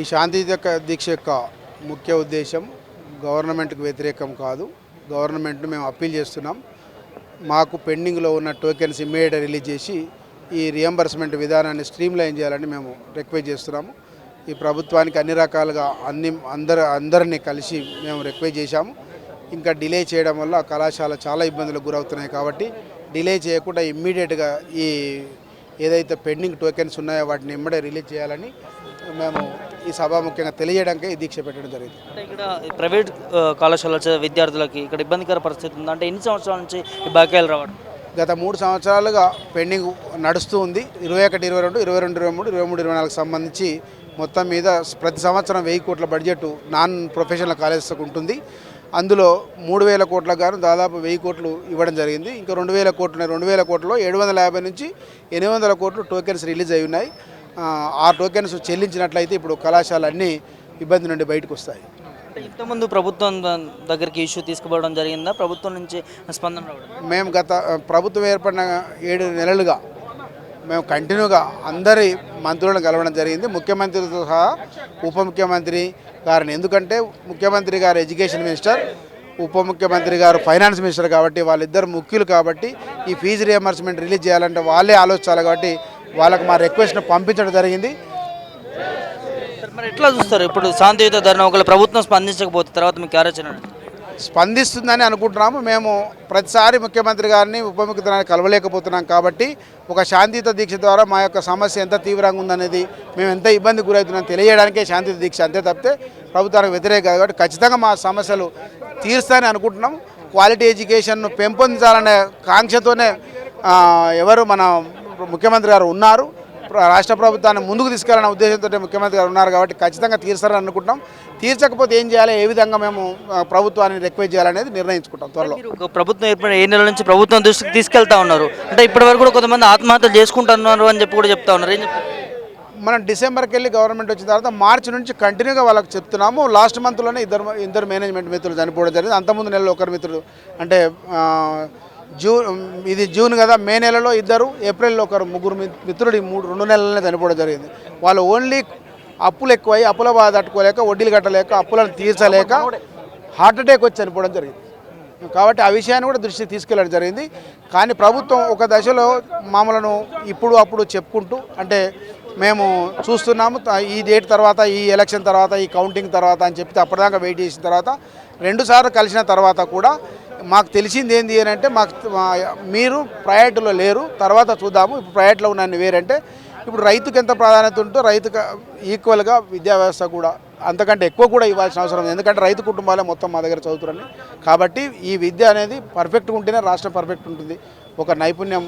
ఈ శాంతి దీక్ష యొక్క ముఖ్య ఉద్దేశం గవర్నమెంట్కి వ్యతిరేకం కాదు. గవర్నమెంట్ను మేము అప్పీల్ చేస్తున్నాం. మాకు పెండింగ్లో ఉన్న టోకెన్స్ ఇమ్మీడియట్ రిలీజ్ చేసి ఈ రియంబర్స్మెంట్ విధానాన్ని స్ట్రీమ్లైన్ చేయాలని మేము రిక్వెస్ట్ చేస్తున్నాము ఈ ప్రభుత్వానికి అన్ని రకాలుగా అన్ని అందరు అందరినీ కలిసి మేము రిక్వెస్ట్ చేశాము. ఇంకా డిలే చేయడం వల్ల కళాశాల చాలా ఇబ్బందులకు గురవుతున్నాయి కాబట్టి డిలే చేయకుండా ఇమ్మీడియట్గా ఈ ఏదైతే పెండింగ్ టోకెన్స్ ఉన్నాయో వాటిని ఇమ్మడే రిలీజ్ చేయాలని మేము ఈ సభాముఖ్యంగా తెలియజేయడానికి ఈ దీక్ష పెట్టడం జరిగింది. అంటే ఇక్కడ ప్రైవేట్ కళాశాల విద్యార్థులకి ఇక్కడ ఇబ్బందికర పరిస్థితి ఉంది. అంటే ఎన్ని సంవత్సరాల నుంచి ఈ బకాయిలు రావడం? గత మూడు సంవత్సరాలుగా పెండింగ్ నడుస్తూ ఉంది. ఇరవై ఒకటి ఇరవై రెండు ఇరవై రెండు ఇరవై మూడు ఇరవై మూడు ఇరవై నాలుగు సంబంధించి మొత్తం మీద ప్రతి సంవత్సరం వెయ్యి కోట్ల బడ్జెట్ నాన్ ప్రొఫెషనల్ కాలేజెస్కి ఉంటుంది. అందులో మూడు వేల కోట్లకు గాను దాదాపు వెయ్యి కోట్లు ఇవ్వడం జరిగింది. ఇంకా రెండు వేల కోట్లు. రెండు వేల కోట్లలో ఏడు వందల యాభై నుంచి ఎనిమిది వందల కోట్లు టోకెన్స్ రిలీజ్ అయి ఉన్నాయి. ఆ, టోకెన్స్ చెల్లించినట్లయితే ఇప్పుడు కళాశాల అన్నీ ఇబ్బంది నుండి బయటకు వస్తాయి. ఇంతకుముందు ప్రభుత్వం దగ్గరికి ఇష్యూ తీసుకుపోవడం జరిగిందా? ప్రభుత్వం నుంచి స్పందన మేము గత ప్రభుత్వం ఏర్పడిన ఏడు నెలలుగా మేము కంటిన్యూగా అందరి మంత్రులను కలవడం జరిగింది. ముఖ్యమంత్రితో సహా ఉప ముఖ్యమంత్రి గారిని. ఎందుకంటే ముఖ్యమంత్రి గారు ఎడ్యుకేషన్ మినిస్టర్ ఉప ముఖ్యమంత్రి గారు ఫైనాన్స్ మినిస్టర్ కాబట్టి వాళ్ళిద్దరు ముఖ్యులు కాబట్టి ఈ ఫీజు రియంబర్స్మెంట్ రిలీజ్ చేయాలంటే వాళ్ళే ఆలోచించాలి కాబట్టి వాళ్ళకు మా రిక్వెస్ట్ను పంపించడం జరిగింది. మరి ఎట్లా చూస్తారు? ఇప్పుడు శాంతియుత ధరణ ఒకవేళ ప్రభుత్వం స్పందించకపోతే తర్వాత మీకు కార్యాచరణ స్పందిస్తుందని అనుకుంటున్నాము. మేము ప్రతిసారి ముఖ్యమంత్రి గారిని ఉప ముఖ్యమంత్రి కలవలేకపోతున్నాం కాబట్టి ఒక శాంతియుత దీక్ష ద్వారా మా యొక్క సమస్య ఎంత తీవ్రంగా ఉందనేది మేము ఎంత ఇబ్బంది గురవుతున్నాం తెలియడానికే శాంతియుత దీక్ష అంతే తప్పితే ప్రభుత్వానికి వ్యతిరేక కాబట్టి ఖచ్చితంగా మా సమస్యలు తీరుస్తాయని అనుకుంటున్నాం క్వాలిటీ ఎడ్యుకేషన్ను పెంపొందించాలనే కాంక్షతోనే ఎవరు మన ముఖ్యమంత్రి గారు ఉన్నారు. రాష్ట్ర ప్రభుత్వాన్ని ముందుకు తీసుకెళ్ళనే ఉద్దేశంతో ముఖ్యమంత్రి గారు ఉన్నారు కాబట్టి ఖచ్చితంగా తీర్చారని అనుకుంటాం తీర్చకపోతే ఏం చేయాలి? ఏ విధంగా మేము ప్రభుత్వాన్ని రిక్వెస్ట్ చేయాలనేది నిర్ణయించుకుంటాం త్వరలో. ప్రభుత్వం ఏర్పడిన ఏ నెలల నుంచి ప్రభుత్వం దృష్టికి తీసుకెళ్తా ఉన్నారు? అంటే ఇప్పటి వరకు కూడా కొంతమంది ఆత్మహత్యలు చేసుకుంటున్నారు అని చెప్పి కూడా చెప్తా ఉన్నారు. ఏం మనం డిసెంబర్కి వెళ్ళి గవర్నమెంట్ వచ్చిన తర్వాత మార్చి నుంచి కంటిన్యూగా వాళ్ళకి చెప్తున్నాము. లాస్ట్ మంత్లోనే ఇద్దరు ఇద్దరు మేనేజ్మెంట్ మిత్రులు చనిపోవడం జరిగింది. అంతకుముందు నెలలో ఒకరు మిత్రుడు అంటే జూన్ ఇది జూన్ కదా మే నెలలో ఇద్దరు ఏప్రిల్లో ఒకరు ముగ్గురు మిత్రుడు ఈ మూడు రెండు నెలలనే చనిపోవడం జరిగింది. వాళ్ళు ఓన్లీ అప్పులు ఎక్కువై అప్పుల బాధ తట్టుకోలేక వడ్డీలు కట్టలేక అప్పులను తీర్చలేక హార్ట్అటాక్ వచ్చి చనిపోవడం జరిగింది. కాబట్టి ఆ విషయాన్ని కూడా దృష్టికి తీసుకెళ్ళడం జరిగింది. కానీ ప్రభుత్వం ఒక దశలో మామూలను ఇప్పుడు అప్పుడు చెప్పుకుంటూ అంటే మేము చూస్తున్నాము ఈ డేట్ తర్వాత ఈ ఎలక్షన్ తర్వాత ఈ కౌంటింగ్ తర్వాత అని చెప్తే అప్పటిదాకా వెయిట్ చేసిన తర్వాత రెండుసార్లు కలిసిన తర్వాత కూడా మాకు తెలిసింది ఏంది అని అంటే మాకు మీరు ప్రయారిటీలో లేరు తర్వాత చూద్దాము. ఇప్పుడు ప్రయారిటీలో ఉన్నాయని వేరంటే ఇప్పుడు రైతుకు ఎంత ప్రాధాన్యత ఉంటో రైతుకు ఈక్వల్గా విద్యా వ్యవస్థ కూడా అంతకంటే ఎక్కువ కూడా ఇవ్వాల్సిన అవసరం ఉంది ఎందుకంటే రైతు కుటుంబాలే మొత్తం మా దగ్గర చదువుతున్నారని కాబట్టి ఈ విద్య అనేది పర్ఫెక్ట్గా ఉంటేనే రాష్ట్రం పర్ఫెక్ట్ ఉంటుంది. ఒక నైపుణ్యం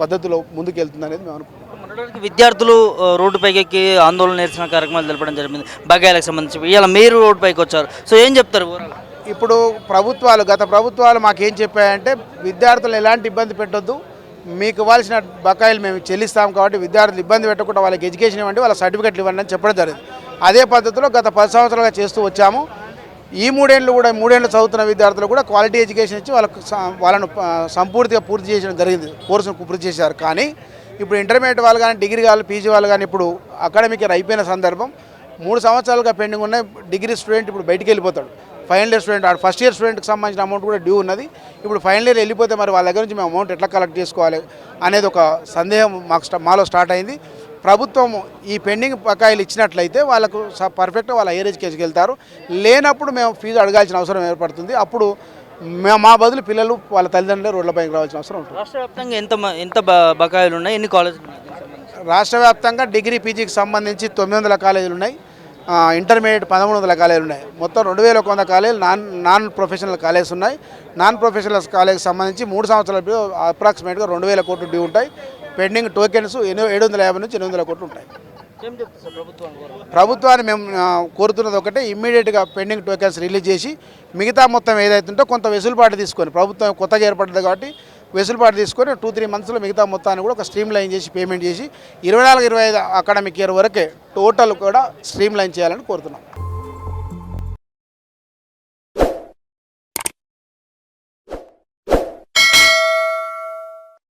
పద్ధతిలో ముందుకు వెళ్తుంది అనేది మేము అనుకుంటున్నాం. విద్యార్థులు రోడ్డుపైకి ఎక్కి ఆందోళన నిరసన కార్యక్రమాలు తెలపడం జరిగింది. బకాయిలకు సంబంధించి. ఇవాళ మీరు రోడ్డుపైకి వచ్చారు సో ఏం చెప్తారు ఇప్పుడు ప్రభుత్వాలు గత ప్రభుత్వాలు మాకేం చెప్పాయంటే విద్యార్థులు ఎలాంటి ఇబ్బంది పెట్టొద్దు. మీకు ఇవ్వాల్సిన బకాయిలు మేము చెల్లిస్తాం కాబట్టి విద్యార్థులు ఇబ్బంది పెట్టకుండా వాళ్ళకి ఎడ్యుకేషన్ ఇవ్వండి వాళ్ళ సర్టిఫికెట్లు ఇవ్వండి అని చెప్పడం జరిగింది. అదే పద్ధతిలో గత పది సంవత్సరాలుగా చేస్తూ వచ్చాము. ఈ మూడేళ్ళు కూడా మూడేళ్ళు చదువుతున్న విద్యార్థులు కూడా క్వాలిటీ ఎడ్యుకేషన్ ఇచ్చి వాళ్ళకు వాళ్ళను సంపూర్తిగా పూర్తి చేయడం జరిగింది. కోర్సును పూర్తి చేశారు. కానీ ఇప్పుడు ఇంటర్మీడియట్ వాళ్ళు కానీ డిగ్రీ వాళ్ళు పీజీ వాళ్ళు కానీ ఇప్పుడు అకాడమిక్ అయిపోయిన సందర్భం. మూడు సంవత్సరాలుగా పెండింగ్ ఉన్నాయి. డిగ్రీ స్టూడెంట్ ఇప్పుడు బయటికి వెళ్ళిపోతాడు. ఫైనల్ ఇయర్ స్టూడెంట్ ఆడు ఫస్ట్ ఇయర్ స్టూడెంట్కి సంబంధించిన అమౌంట్ కూడా డ్యూ ఉన్నది. ఇప్పుడు ఫైనల్ ఇయర్ వెళ్ళిపోతే మరి వాళ్ళ దగ్గర నుంచి మేము అమౌంట్ ఎట్లా కలెక్ట్ చేసుకోవాలి అనేది ఒక సందేహం మాకు మాలో స్టార్ట్ అయింది. ప్రభుత్వం ఈ పెండింగ్ బకాయిలు ఇచ్చినట్లయితే వాళ్ళకు స- పర్ఫెక్ట్గా వాళ్ళ హైయర్ ఎడ్యుకేషన్కి వెళ్తారు. లేనప్పుడు మేము ఫీజు అడగాల్సిన అవసరం ఏర్పడుతుంది. అప్పుడు మా బదులు పిల్లలు వాళ్ళ తల్లిదండ్రులు రోడ్లపైకి రావాల్సిన అవసరం ఉంటుంది. రాష్ట్ర వ్యాప్తంగా ఎంత ఎంత బకాయిలు ఉన్నాయి? ఎన్ని కాలేజీలు రాష్ట్ర వ్యాప్తంగా డిగ్రీ పీజీకి సంబంధించి తొమ్మిది వందల కాలేజీలు ఉన్నాయి. ఇంటర్మీడియట్ పదమూడు వందల కాలేజీలు ఉన్నాయి. మొత్తం రెండు వేల ఒక వంద కాలేజీలు నాన్ నాన్ ప్రొఫెషనల్ కాలేజెస్ ఉన్నాయి. నాన్ ప్రొఫెషనల్ కాలేజ్కి సంబంధించి మూడు సంవత్సరాల అప్రాక్సిమేట్గా రెండు వేల కోట్లు డ్యూ ఉంటాయి. పెండింగ్ టోకెన్స్ ఎనిమిది ఏడు వందల యాభై నుంచి ఎనిమిది వందల కోట్లు ఉంటాయి? ప్రభుత్వాన్ని మేము కోరుతున్నది ఒకటే ఇమ్మీడియట్గా పెండింగ్ టోకెన్స్ రిలీజ్ చేసి మిగతా మొత్తం ఏదైతుందో కొంత వెసులుబాటు తీసుకొని ప్రభుత్వం కొత్తగా ఏర్పడ్డది కాబట్టి వెసులుబాటు తీసుకొని టూ త్రీ మంత్స్లో మిగతా మొత్తాన్ని కూడా ఒక స్ట్రీమ్ లైన్ చేసి పేమెంట్ చేసి ఇరవై నాలుగు ఇరవై ఐదు అకాడమిక్ ఇయర్ వరకే టోటల్ కూడా స్ట్రీమ్ లైన్ చేయాలని కోరుతున్నాం.